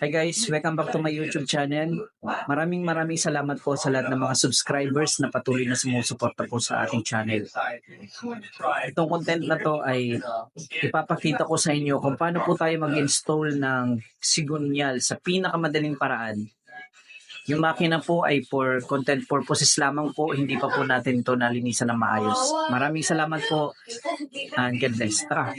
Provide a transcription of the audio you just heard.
Hi guys, welcome back to my YouTube channel. Maraming maraming salamat po sa lahat ng mga subscribers na patuloy na sumusuporta po sa ating channel. Itong content na to ay ipapakita ko sa inyo kung paano po tayo mag-install ng Sigunyal sa pinakamadaling paraan. Yung makina po ay for content purposes lamang po, hindi pa po natin to nalinisan na maayos. Maraming salamat po and God bless. Tara!